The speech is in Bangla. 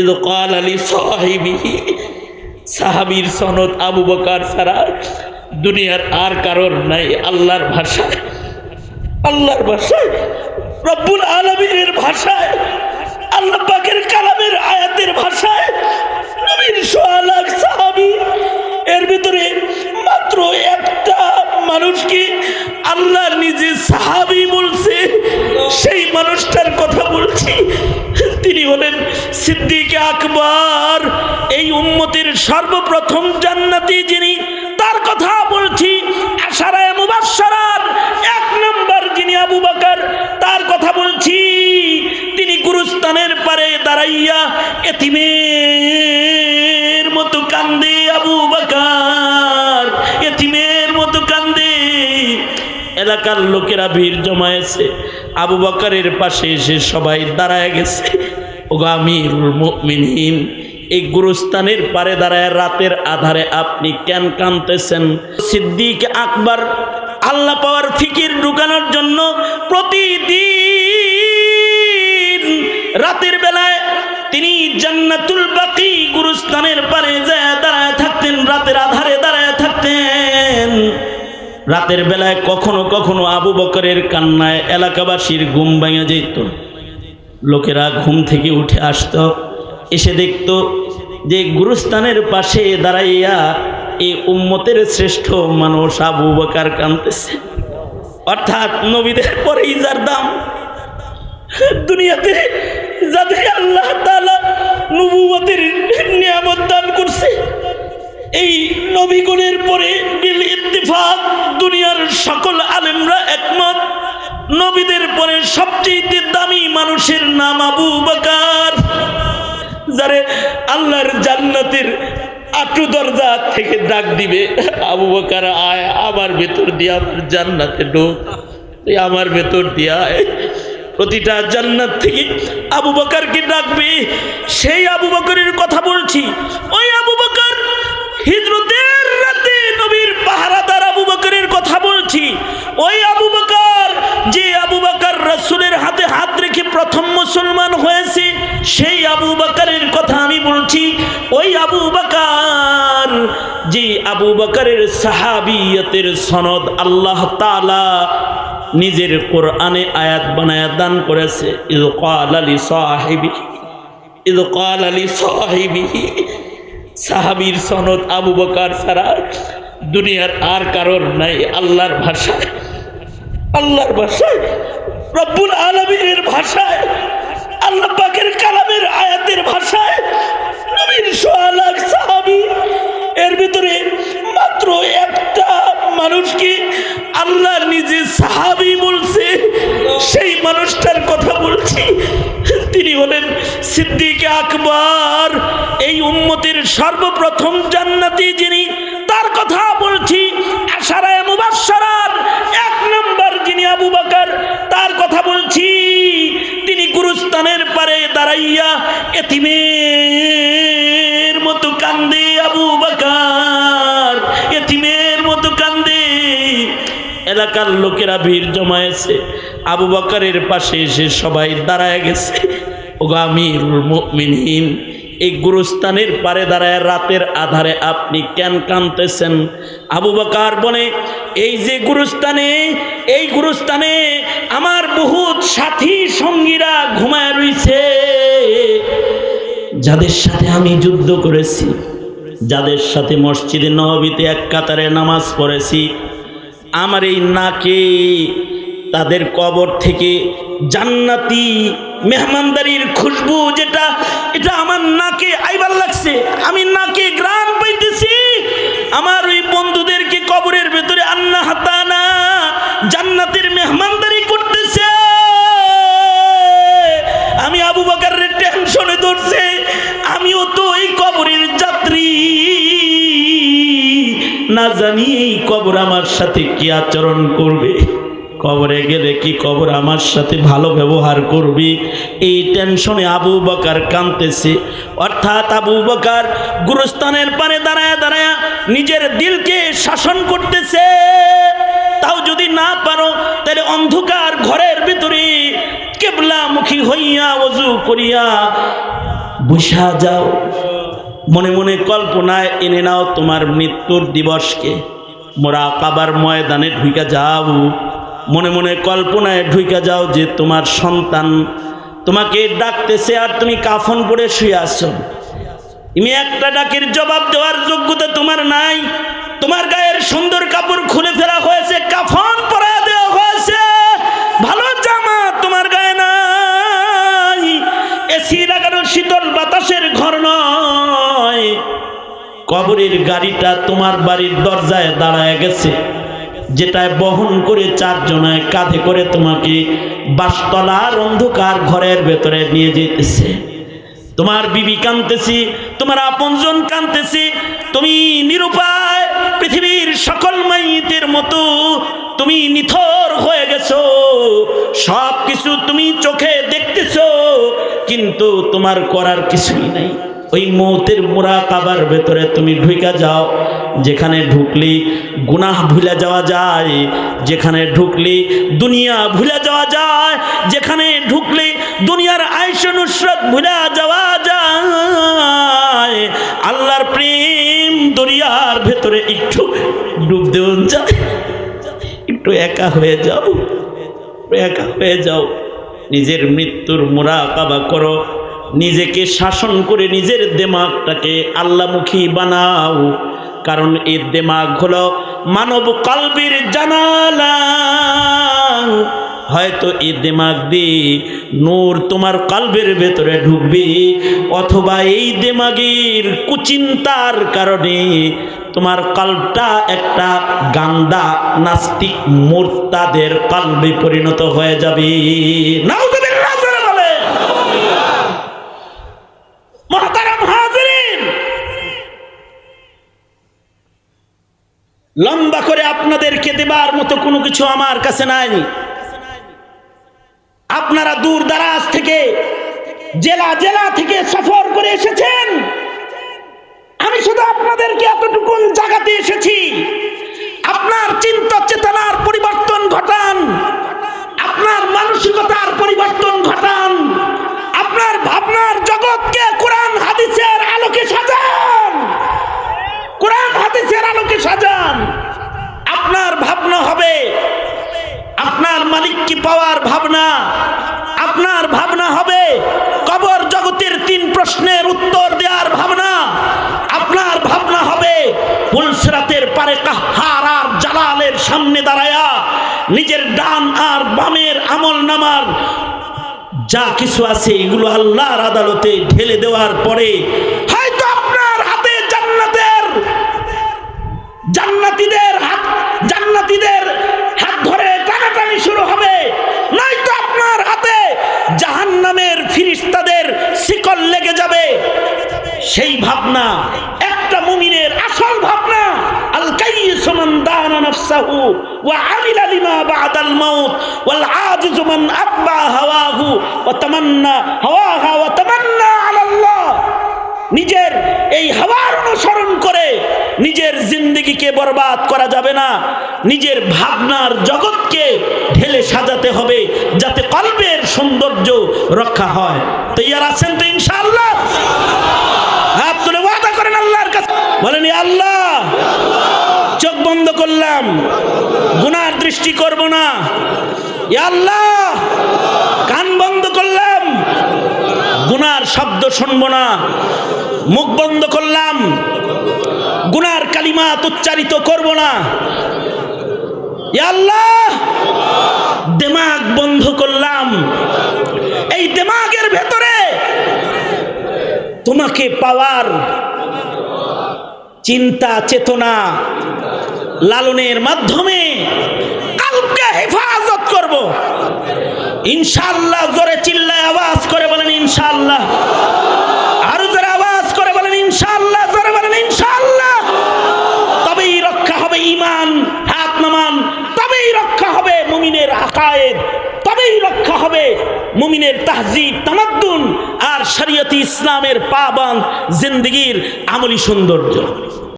ইদ কাল আলী সাহিবিহি সাহাবীর সনদ আবু বকার ছাড়া দুনিয়ার আর কারোর নাই, আল্লাহর ভাষায়। আল্লাহর ভাষায়, রব্বুল আলমীর ভাষায়, আল্লাহ পাকের কালামের আয়াতের ভাষায়, নবীর সোয়ালাক সিদ্দিক আকবর, এই উম্মতের সর্বপ্রথম জান্নাতি যিনি, তার কথা বলছি আশারায় মুবাশশারার। এক নম্বর যিনি আবু বকর, তার কথা বলছি, তিনি গুরুস্থানের পারে দাঁড়াইয়া এতিমের মতো কান্দে আবু বকর, এতিমের মতো কান্দে। এলাকার লোকেরা ভিড় জমায়েছে, আবু বকরের পাশে এসে সবাই দাঁড়ায় গেছে। ও আমিরুল মুমিনিন, এই গুরুস্থানের পারে দাঁড়ায় রাতের আধারে আপনি কেন কানতেছেন সিদ্দিক আকবর আল্লাহ পাওয়ার ফিকির ঢুকানোর জন্য প্রতিদিন রাতের বেলায় তিনি জান্নাতুল বাকি গুরুস্থানের পারে যায় দাঁড়ায় থাকতেন, রাতের আধারে দাঁড়ায় থাকতেন। রাতের বেলায় কখনো কখনো আবু বকরের কান্নায় এলাকাবাসীর ঘুম ভেঙে যেত। লোকেরা ঘুম থেকে উঠে আসতো, এসে দেখত যে গুরুস্থানের পাশে দাঁড়াইয়া এই উম্মতের শ্রেষ্ঠ মানুষ আবু বাকার কানতেছে অর্থাৎ নবীদের পরেই যার দাম। দুনিয়াতে যাদের আল্লাহ তাআলা নবুয়তের নিয়ামত দান করছে, এই নবীগণের পরে বিল দুনিয়ার সকল আলেমরা একমত। নবীদের পরে সবচেয়ে দামি মানুষের নাম আবু বকার, যারে আল্লাহর জান্নাতের আটু দরজা থেকে ডাক দিবে, আবু বকার, আয়, আমার ভেতর দিয়ে আমার জান্নাতে ঢোক আমার ভেতর দিয়ে প্রতিটা জান্নাত থেকে আবু বকারকে ডাকবে, সেই আবু বকরের কথা বলছি। ওই আবু বকর, হিজরতের রাতে নবীর পাহারাদার আবু বকরের কথা বলছি ওই আবু বকর, যে আবু বকর রসুলের হাতে হাত রেখে প্রথম মুসলমান হয়েছে, সেই আবু বকরের কথা আমি বলছি। ওই আবু বকর, যে আবু বকরের সাহাবিয়তের সনদ আল্লাহ তালা নিজের কোরআনে আয়াত বানায়া দান করেছে। ইদ আলী সাহিবি, ইদ আলী সাহিবি। সাহাবীর সনদ আবু বকার ছাড়া দুনিয়ার আর কারোর নাই, আল্লাহর ভাষায়। আল্লাহর ভাষায়, রব্বুল আলমীর ভাষায়, আল্লাহ পাকের কালামের আয়াতের ভাষায়, নবীর সাহাবি। এর ভিতরে মাত্র একটা মানুষকে আল্লাহ নিজে সাহাবি বলছে, সেই মানুষটার কথা বলছি। তিনি হলেন সিদ্দিক আকবর, এই উম্মতের সর্বপ্রথম জান্নাতি যিনি কথা বলছি এক নম্বর যিনি আবু বকর, তার কথা বলছি, তিনি গুরুস্থানের পারে দাঁড়াইয়া এতিমের মতো কান্দে আবু বকর, এতিমের মতো কান্দে। এলাকার লোকেরা ভিড় জমায়েছে, আবু বকরের পাশে এসে সবাই দাঁড়ায় গেছে। ও আমিরুল মুমিনিন এই গুরুস্থানের পারে দাঁড়ায় রাতের আধারে আপনি কেন কানতেছেন আবু বকার বলে, এই যে গুরুস্থানে, এই গুরুস্থানে আমার বহুত সাথী সঙ্গীরা ঘুমায় রইছে। যাদের সাথে আমি যুদ্ধ করেছি, যাদের সাথে মসজিদে নবীতে এক কাতারে নামাজ পড়েছি, আমার এই নাকে তাদের কবর থেকে জান্নাতি মেহমানদারির খুশবু যেটা এটা আমার নাকে আইবার লাগছে। আমি নাকে গ্রাম পাইতেছি। আমার ওই বন্ধুদেরকে কবরের ভেতরে আন্না হাতানা জান্নাতের মেহমানদারি করতেছে। আমি আবু বাকারের টেনশনে ধরছে। আমিও তো এই কবরের যাত্রী। না জানি এই কবর আমার সাথে কি আচরণ করবে। কবরে গেলে কি কবর আমার সাথে ভালো ব্যবহার করবি? এই টেনশনে আবু বকার কাঁদতেছে। অর্থাৎ আবু বকার গুরুস্থানের পানে দাঁড়ায় দাঁড়ায় নিজের দিলকে শাসন করতেছে। তাও যদি না পারো, তাহলে অন্ধকার ঘরের ভিতরে কেবলামুখী হইয়া অজু করিয়া বসা যাও। মনে মনে কল্পনায় এনে নাও তোমার মৃত্যুর দিবসকে। মোরা কাবার ময়দানে ঢুইকা যাও। মনে মনে কল্পনায় ঢুইকা যাও যে তোমার সন্তান তোমাকে ডাকতেছে আর তুমি কাফন পরে শুয়ে আসো তুমি একটা ডাকের জবাব দেওয়ার যোগ্যতা তোমার নাই। তোমার গায়ের সুন্দর কাপড় খুলে ফেলা হয়েছে, কাফন পরা দেওয়া হয়েছে। ভালো জামা তোমার গায়ে নাই। এসি লাগানো শীতল বাতাসের ঘর নয়। কবরের গাড়িটা তোমার বাড়ির দরজায় দাঁড়ায় গেছে। যেটায় বহন করে চারজনায় কাঁধে করে তোমাকে বাসতলার অন্ধকার ঘরের ভেতরে নিয়ে যেতেছে। তোমার বিবি কানতেছি তোমার আপনজন কানতেছি তুমি নিরুপায় পৃথিবীর সকল মাইতের মতো তুমি নিথর হয়ে গেছো। সব কিছু তুমি চোখে দেখতেছো, কিন্তু তোমার করার কিছুই নাই। ওই মৌতের মোড়া কাবার ভেতরে তুমি ঢুইকা যাও, যেখানে ঢুকলি গুনাহ ভুলে যাওয়া যায়, যেখানে ঢুকলি দুনিয়া ভুলে যাওয়া যায়, যেখানে ঢুকলি দুনিয়ার আয়স নুসরত ভুলে যাওয়া যায়। আল্লাহর প্রেম দরিয়ার ভেতরে একটু ডুব দেওয়া যায়, একটু একা হয়ে যাও একা হয়ে যাও। নিজের মৃত্যুর মোরা কাবা করো। নিজেকে শাসন করে নিজের দেমাগটাকে আল্লামুখী বানাও। কারণ এই দেমাগ হলো মানব কলবির জানালা। হয়তো এই দেমাগ দিয়ে নূর তোমার কলবের ভেতরে ঢুকবে, অথবা এই দেমাগের কুচিন্তার কারণে তোমার কল্পটা একটা গান্দা, নাস্তিক, মোর্তাদের কালবে পরিণত হয়ে যাবে। নাউজুবিল্লাহ জোরে বলে। লম্বা করে আপনাদেরকে দেবার মতো কোনো কিছু আমার কাছে নাই। আপনারা দূর দারাজ থেকে, জেলা জেলা থেকে সফর করে এসেছেন। আমি শুধু আপনাদেরকে এতটুকুন জাগাতে এসেছি। আপনার চিন্তা চেতনার পরিবর্তন ঘটান। আপনার মানসিকতার পরিবর্তন ঘটান আপনার ভাবনার জগৎকে কোরআন হাদিসের আলোকে সাজান কোরআন হাদিসের আলোকে সাজান আপনার ভাবনা হবে। আপনার মালিককে পাওয়ার ভাবনা? আপনার ভাবনা হবে কবর জগতের তিন প্রশ্নের উত্তর দেওয়ার ভাবনা। আপনার ভাবনা হবে পুলসরাতের পারে কাহার আর জালালের সামনে দাঁড়ায়া নিজের ডান আর বামের আমল নামার যা কিছু আছে এগুলো আল্লাহর আদালতে ঢেলে দেওয়ার পরে হয়তো আপনার হাতে জান্নাতের জান্নাতীদের হাত জান্নাতীদের হাত ধরে টানাটানি শুরু হবে নয়তো আপনার হাতে জাহান্নামের ফিরিস্তাদের শিকল লেগে যাবে। সেই ভাবনা, একটা মুমিনের আসল ভাবনা নিজের এই হাওয়ার অনুসরণ করে নিজের জিন্দগিকে বরবাদ করা যাবে না। নিজের ভাবনার জগৎকে ঢেলে সাজাতে হবে, যাতে কল্পের সৌন্দর্য রক্ষা হয়। তৈয়ার আছেন তো ইনশাআল্লাহ? হাত তুলে ওয়াদা করেন আল্লাহর কাছে। বলেন আল্লাহ, চোখ বন্ধ করলাম, গুনার দৃষ্টি করব না। আল্লাহ, কান বন্ধ করলাম, গুনার শব্দ শুনব না। মুখ বন্ধ করলাম, গুনার কালিমাত উচ্চারিত করব না। আল্লাহ দেমাগ বন্ধ করলাম। এই দেমাগের ভেতরে তোমাকে পাওয়ার চিন্তা, চেতনা লালনের মাধ্যমে কালকে হেফাজত করব। ইনশাল্লাহ জোরে চিল্লায় আওয়াজ করে বলেন, ইনশাআল্লাহ আরও জোরে আওয়াজ করে বলেন ইনশাআল্লাহ জোরে বলেন ইনশাআল্লাহ তবেই রক্ষা হবে ইমান হাত নামান তবেই রক্ষা হবে মুমিনের আকায়েদ তবেই রক্ষা হবে মুমিনের তাহজিব তামাদ্দুন আর শরীয়তি ইসলামের পাবান জিন্দগির আমলি সৌন্দর্য।